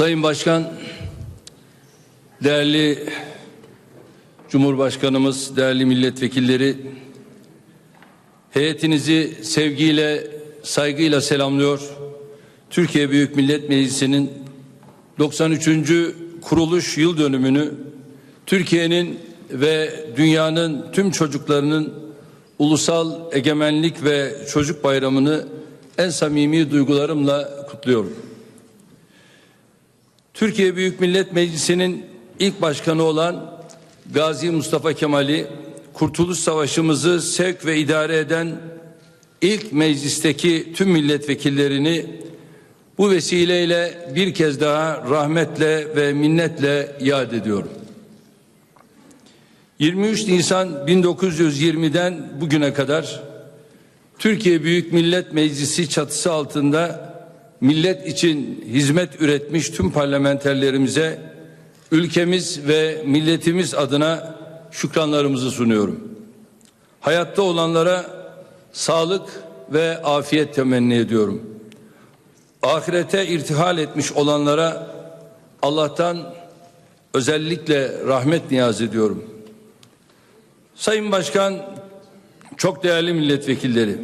Sayın Başkan, değerli Cumhurbaşkanımız, değerli milletvekilleri, heyetinizi sevgiyle, saygıyla selamlıyor. Türkiye Büyük Millet Meclisi'nin 93. kuruluş yıl dönümünü Türkiye'nin ve dünyanın tüm çocuklarının ulusal egemenlik ve çocuk bayramını en samimi duygularımla kutluyorum. Türkiye Büyük Millet Meclisi'nin ilk başkanı olan Gazi Mustafa Kemal'i Kurtuluş Savaşımızı sevk ve idare eden ilk meclisteki tüm milletvekillerini bu vesileyle bir kez daha rahmetle ve minnetle yad ediyorum. 23 Nisan 1920'den bugüne kadar Türkiye Büyük Millet Meclisi çatısı altında millet için hizmet üretmiş tüm parlamenterlerimize ülkemiz ve milletimiz adına şükranlarımızı sunuyorum. Hayatta olanlara sağlık ve afiyet temenni ediyorum. Ahirete irtihal etmiş olanlara Allah'tan özellikle rahmet niyaz ediyorum. Sayın Başkan, çok değerli milletvekilleri,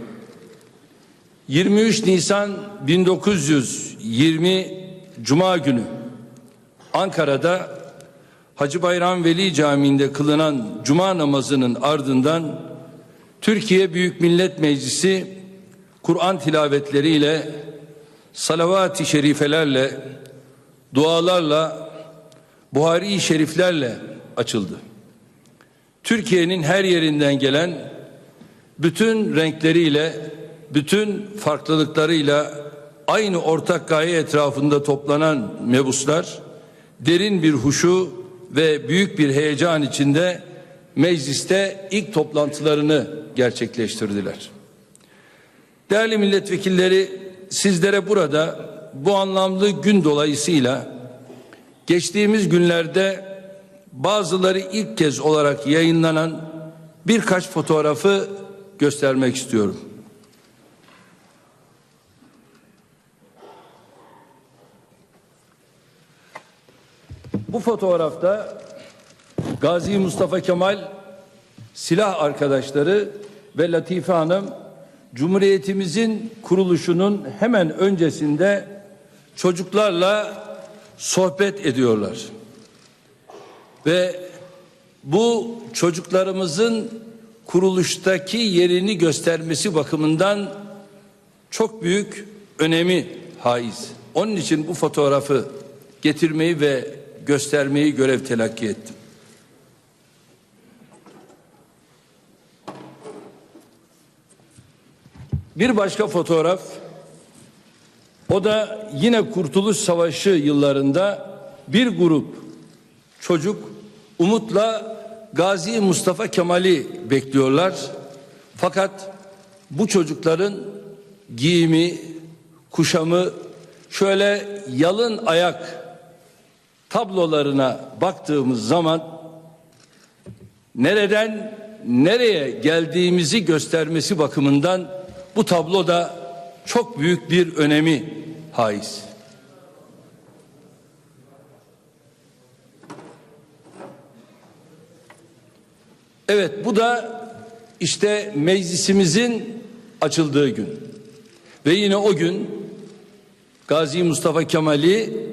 23 Nisan 1920 Cuma günü Ankara'da Hacı Bayram Veli Camii'nde kılınan Cuma namazının ardından Türkiye Büyük Millet Meclisi Kur'an tilavetleriyle salavat-ı şerifelerle dualarla Buhari-i şeriflerle açıldı. Türkiye'nin her yerinden gelen bütün renkleriyle, bütün farklılıklarıyla aynı ortak gaye etrafında toplanan mebuslar derin bir huşu ve büyük bir heyecan içinde mecliste ilk toplantılarını gerçekleştirdiler. Değerli milletvekilleri sizlere burada bu anlamlı gün dolayısıyla geçtiğimiz günlerde bazıları ilk kez olarak yayınlanan birkaç fotoğrafı göstermek istiyorum. Bu fotoğrafta Gazi Mustafa Kemal silah arkadaşları ve Latife Hanım Cumhuriyetimizin kuruluşunun hemen öncesinde çocuklarla sohbet ediyorlar. Ve bu çocuklarımızın kuruluştaki yerini göstermesi bakımından çok büyük önemi haiz. Onun için bu fotoğrafı getirmeyi ve göstermeyi görev telakki ettim. Bir başka fotoğraf o da yine Kurtuluş Savaşı yıllarında bir grup çocuk umutla Gazi Mustafa Kemal'i bekliyorlar. Fakat bu çocukların giyimi, kuşamı şöyle yalın ayak tablolarına baktığımız zaman nereden nereye geldiğimizi göstermesi bakımından bu tablo da çok büyük bir önemi haiz. Evet bu da işte meclisimizin açıldığı gün. Ve yine o gün Gazi Mustafa Kemal'i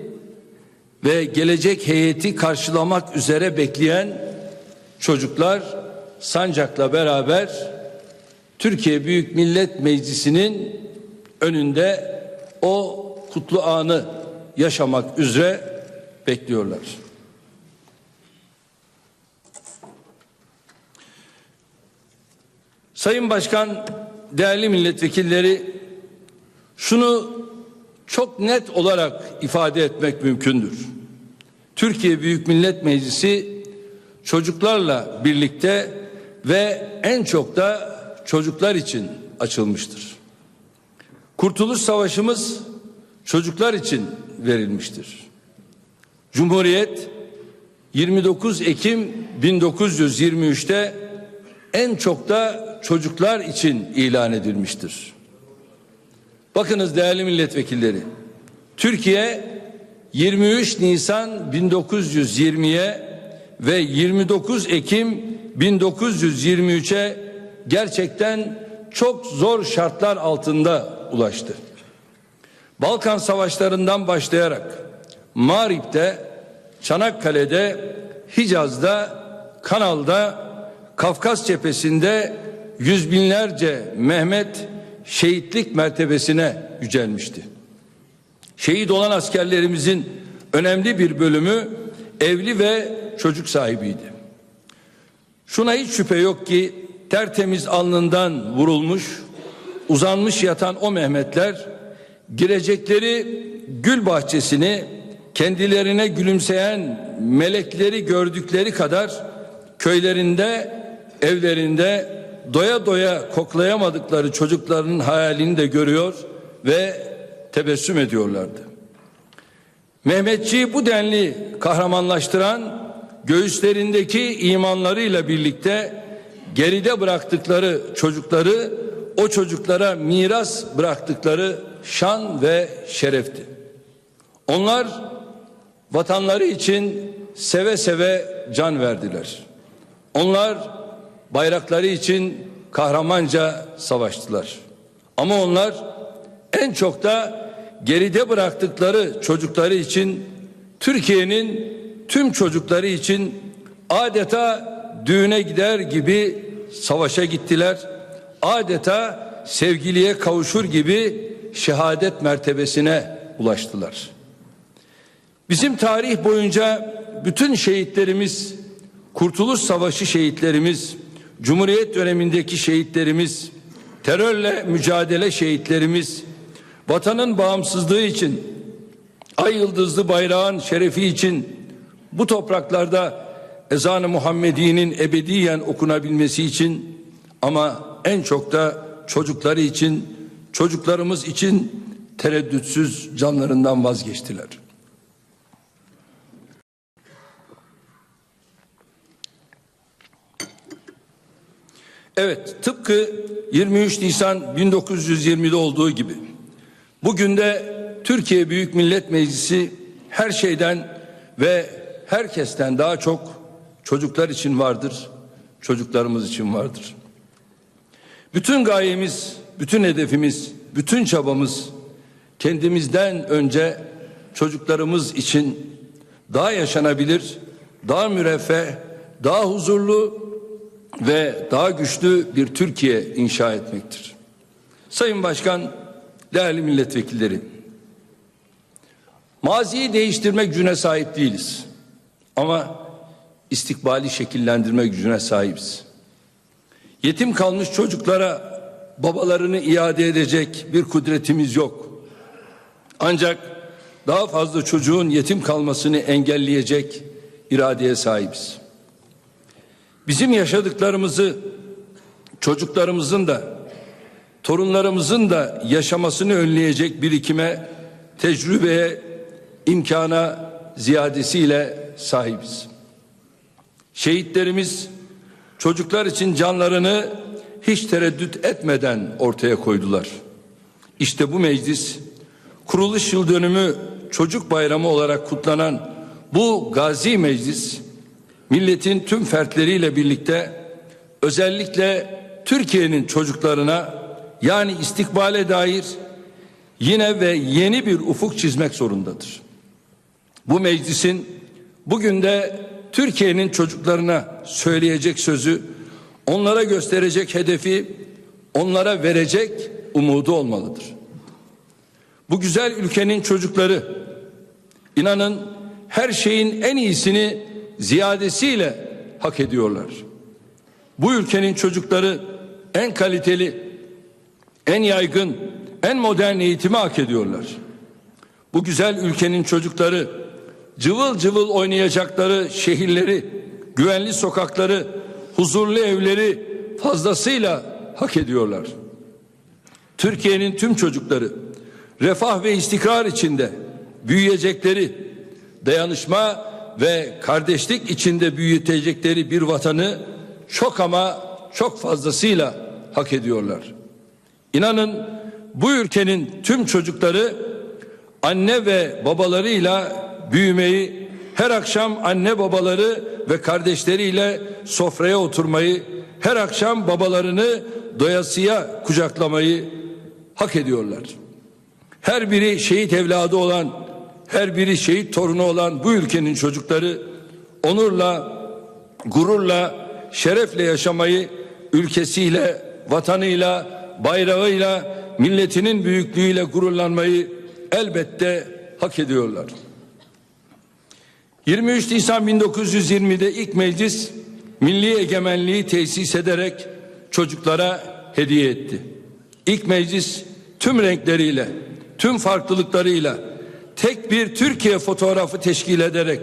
ve gelecek heyeti karşılamak üzere bekleyen çocuklar sancakla beraber Türkiye Büyük Millet Meclisi'nin önünde o kutlu anı yaşamak üzere bekliyorlar. Sayın Başkan, değerli milletvekilleri, şunu çok net olarak ifade etmek mümkündür. Türkiye Büyük Millet Meclisi çocuklarla birlikte ve en çok da çocuklar için açılmıştır. Kurtuluş Savaşımız çocuklar için verilmiştir. Cumhuriyet 29 Ekim 1923'te en çok da çocuklar için ilan edilmiştir. Bakınız değerli milletvekilleri. Türkiye 23 Nisan 1920'ye ve 29 Ekim 1923'e gerçekten çok zor şartlar altında ulaştı. Balkan savaşlarından başlayarak Marip'te, Çanakkale'de, Hicaz'da, Kanal'da, Kafkas cephesinde yüz binlerce Mehmet şehitlik mertebesine yücelmişti. Şehit olan askerlerimizin önemli bir bölümü evli ve çocuk sahibiydi. Şuna hiç şüphe yok ki tertemiz alnından vurulmuş, uzanmış yatan o Mehmetler girecekleri gül bahçesini kendilerine gülümseyen melekleri gördükleri kadar köylerinde, evlerinde doya doya koklayamadıkları çocuklarının hayalini de görüyor ve tebessüm ediyorlardı. Mehmetçiği bu denli kahramanlaştıran göğüslerindeki imanlarıyla birlikte geride bıraktıkları çocukları o çocuklara miras bıraktıkları şan ve şerefti. Onlar vatanları için seve seve can verdiler. Onlar bayrakları için kahramanca savaştılar. Ama onlar en çok da geride bıraktıkları çocukları için Türkiye'nin tüm çocukları için adeta düğüne gider gibi savaşa gittiler. Adeta sevgiliye kavuşur gibi şehadet mertebesine ulaştılar. Bizim tarih boyunca bütün şehitlerimiz, Kurtuluş Savaşı şehitlerimiz, Cumhuriyet dönemindeki şehitlerimiz, terörle mücadele şehitlerimiz, vatanın bağımsızlığı için, ay yıldızlı bayrağın şerefi için bu topraklarda ezan-ı Muhammedi'nin ebediyen okunabilmesi için ama en çok da çocukları için, çocuklarımız için tereddütsüz canlarından vazgeçtiler. Evet, tıpkı 23 Nisan 1920'de olduğu gibi bugün de Türkiye Büyük Millet Meclisi her şeyden ve herkesten daha çok çocuklar için vardır, çocuklarımız için vardır. Bütün gayemiz, bütün hedefimiz, bütün çabamız kendimizden önce çocuklarımız için daha yaşanabilir, daha müreffeh, daha huzurlu ve daha güçlü bir Türkiye inşa etmektir. Sayın Başkan, değerli milletvekilleri, maziyi değiştirme gücüne sahip değiliz. Ama istikbali şekillendirme gücüne sahibiz. Yetim kalmış çocuklara babalarını iade edecek bir kudretimiz yok. Ancak daha fazla çocuğun yetim kalmasını engelleyecek iradeye sahibiz. Bizim yaşadıklarımızı çocuklarımızın da torunlarımızın da yaşamasını önleyecek birikime, tecrübeye, imkana ziyadesiyle sahibiz. Şehitlerimiz çocuklar için canlarını hiç tereddüt etmeden ortaya koydular. İşte bu meclis kuruluş yıl dönümü çocuk bayramı olarak kutlanan bu gazi meclis milletin tüm fertleriyle birlikte özellikle Türkiye'nin çocuklarına yani istikbale dair yine ve yeni bir ufuk çizmek zorundadır. Bu meclisin bugün de Türkiye'nin çocuklarına söyleyecek sözü, onlara gösterecek hedefi, onlara verecek umudu olmalıdır. Bu güzel ülkenin çocukları inanın her şeyin en iyisini ziyadesiyle hak ediyorlar. Bu ülkenin çocukları en kaliteli, en yaygın, en modern eğitimi hak ediyorlar. Bu güzel ülkenin çocukları cıvıl cıvıl oynayacakları şehirleri, güvenli sokakları, huzurlu evleri fazlasıyla hak ediyorlar. Türkiye'nin tüm çocukları refah ve istikrar içinde büyüyecekleri, dayanışma ve kardeşlik içinde büyütecekleri bir vatanı çok ama çok fazlasıyla hak ediyorlar. İnanın bu ülkenin tüm çocukları anne ve babalarıyla büyümeyi, her akşam anne babaları ve kardeşleriyle sofraya oturmayı, her akşam babalarını doyasıya kucaklamayı hak ediyorlar. Her biri şehit evladı olan, her biri şehit torunu olan bu ülkenin çocukları onurla, gururla, şerefle yaşamayı ülkesiyle, vatanıyla, bayrağıyla, milletinin büyüklüğüyle gururlanmayı elbette hak ediyorlar. 23 Nisan 1920'de ilk meclis milli egemenliği tesis ederek çocuklara hediye etti. İlk meclis tüm renkleriyle, tüm farklılıklarıyla tek bir Türkiye fotoğrafı teşkil ederek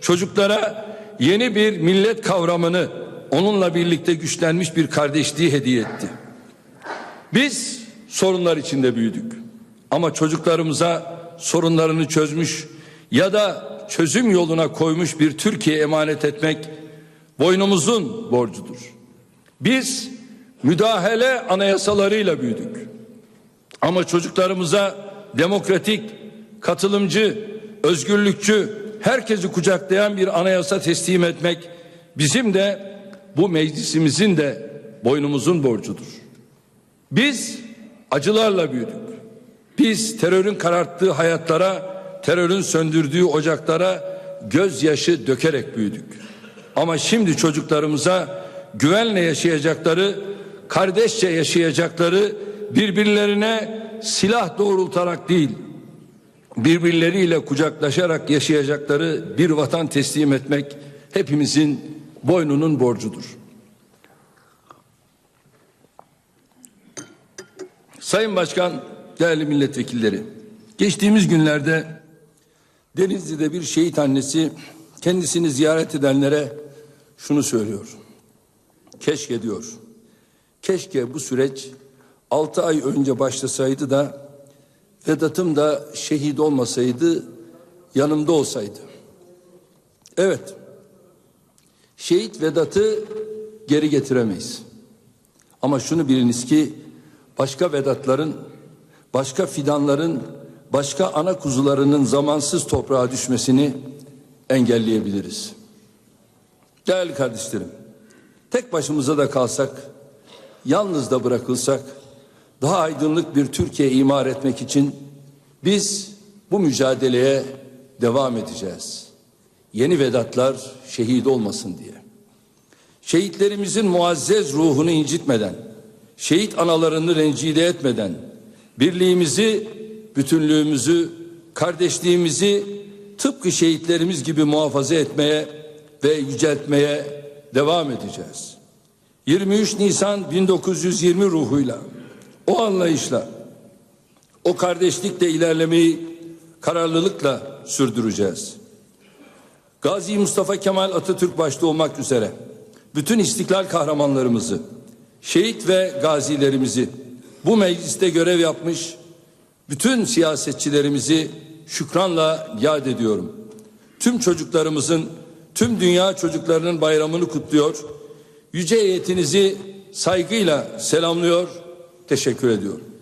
çocuklara yeni bir millet kavramını onunla birlikte güçlenmiş bir kardeşliği hediye etti. Biz sorunlar içinde büyüdük. Ama çocuklarımıza sorunlarını çözmüş ya da çözüm yoluna koymuş bir Türkiye emanet etmek boynumuzun borcudur. Biz müdahale anayasalarıyla büyüdük. Ama çocuklarımıza demokratik, katılımcı, özgürlükçü, herkesi kucaklayan bir anayasa teslim etmek bizim de bu meclisimizin de boynumuzun borcudur. Biz acılarla büyüdük. Biz terörün kararttığı hayatlara, terörün söndürdüğü ocaklara gözyaşı dökerek büyüdük. Ama şimdi çocuklarımıza güvenle yaşayacakları, kardeşçe yaşayacakları, birbirlerine silah doğrultarak değil, birbirleriyle kucaklaşarak yaşayacakları bir vatan teslim etmek hepimizin boynunun borcudur. Sayın Başkan, değerli milletvekilleri, geçtiğimiz günlerde Denizli'de bir şehit annesi kendisini ziyaret edenlere şunu söylüyor. Keşke diyor. Keşke bu süreç altı ay önce başlasaydı da Vedat'ım da şehit olmasaydı yanımda olsaydı. Evet. Şehit Vedat'ı geri getiremeyiz. Ama şunu biliniz ki başka Vedatların, başka fidanların, başka ana kuzularının zamansız toprağa düşmesini engelleyebiliriz. Değerli kardeşlerim, tek başımıza da kalsak, yalnız da bırakılsak, daha aydınlık bir Türkiye imar etmek için biz bu mücadeleye devam edeceğiz. Yeni Vedatlar şehit olmasın diye. Şehitlerimizin muazzez ruhunu incitmeden, şehit analarını rencide etmeden, birliğimizi, bütünlüğümüzü, kardeşliğimizi tıpkı şehitlerimiz gibi muhafaza etmeye ve yüceltmeye devam edeceğiz. 23 Nisan 1920 ruhuyla, o anlayışla, o kardeşlikle ilerlemeyi kararlılıkla sürdüreceğiz. Gazi Mustafa Kemal Atatürk başta olmak üzere bütün istiklal kahramanlarımızı, şehit ve gazilerimizi, bu mecliste görev yapmış bütün siyasetçilerimizi şükranla yad ediyorum. Tüm çocuklarımızın, tüm dünya çocuklarının bayramını kutluyor. Yüce heyetinizi saygıyla selamlıyor, teşekkür ediyorum.